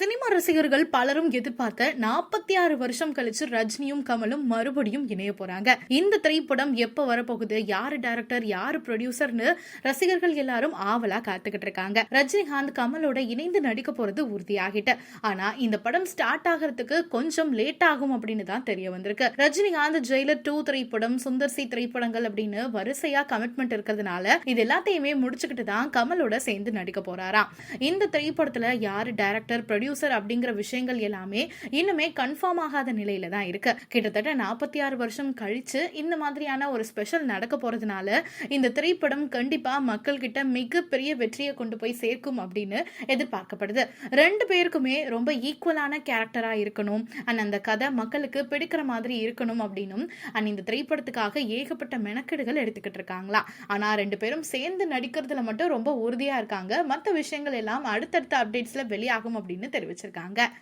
Cinema ரசிகர்கள் பலரும் எதிர்பார்த்த நாற்பத்தி ஆறு வருஷம் கழிச்சு ரஜினியும் கமலும் மறுபடியும் இணைய போறாங்க. இந்த திரைப்படம் எப்ப வரப்போகுது? யாரு டைரக்டர் யாரு ப்ரொடியூசர்னு ரசிகர்கள் எல்லாரும் ஆவலா காத்துக்கிட்டு இருக்காங்க. ரஜினிகாந்த் கமலோட இணைந்து நடிக்க போறது உறுதியாகிட்டு. ஆனா இந்த படம் ஸ்டார்ட் ஆகிறதுக்கு கொஞ்சம் லேட் ஆகும் அப்படின்னு தான் தெரிய வந்திருக்கு. ரஜினிகாந்த் ஜெயிலர் டூ திரைப்படம் சுந்தர் சி திரைப்படங்கள் அப்படின்னு வரிசையா கமிட்மெண்ட் இருக்கிறதுனால இது எல்லாத்தையுமே முடிச்சுக்கிட்டு தான் கமலோட சேர்ந்து நடிக்க போறாராம். இந்த திரைப்படத்துல யாரு டைரக்டர் ப்ரொடியூசர் அப்படிங்கிற விஷயங்கள் எல்லாமே இன்னுமே கன்ஃபார்ம் ஆகாத நிலையில தான் இருக்கு. கிட்டத்தட்ட நாற்பத்தி ஆறு வருஷம் கழிச்சு இந்த மாதிரியான ஒரு ஸ்பெஷல் நடக்க போறதுனால இந்த திரைப்படம் கண்டிப்பா மக்கள் கிட்ட மிகப்பெரிய வெற்றியை கொண்டு போய் சேர்க்கும் அப்படின்னு எதிர்பார்க்கப்படுது. ரெண்டு பேருக்குமே ரொம்ப ஈக்குவலான கேரக்டரா இருக்கணும். அண்ட் அந்த கதை மக்களுக்கு பிடிக்கிற மாதிரி இருக்கணும் அப்படின்னும் அண்ட் இந்த திரைப்படத்துக்காக ஏகப்பட்ட மெனக்கெடுகள் எடுத்துக்கிட்டு இருக்காங்களா? ஆனா ரெண்டு பேரும் சேர்ந்து நடிக்கிறதுல மட்டும் ரொம்ப உறுதியா இருக்காங்க. மற்ற விஷயங்கள் எல்லாம் அடுத்தடுத்த அப்டேட்ஸ்ல வெளியாகும் அப்படின்னு தெரிவிச்சிருக்காங்க.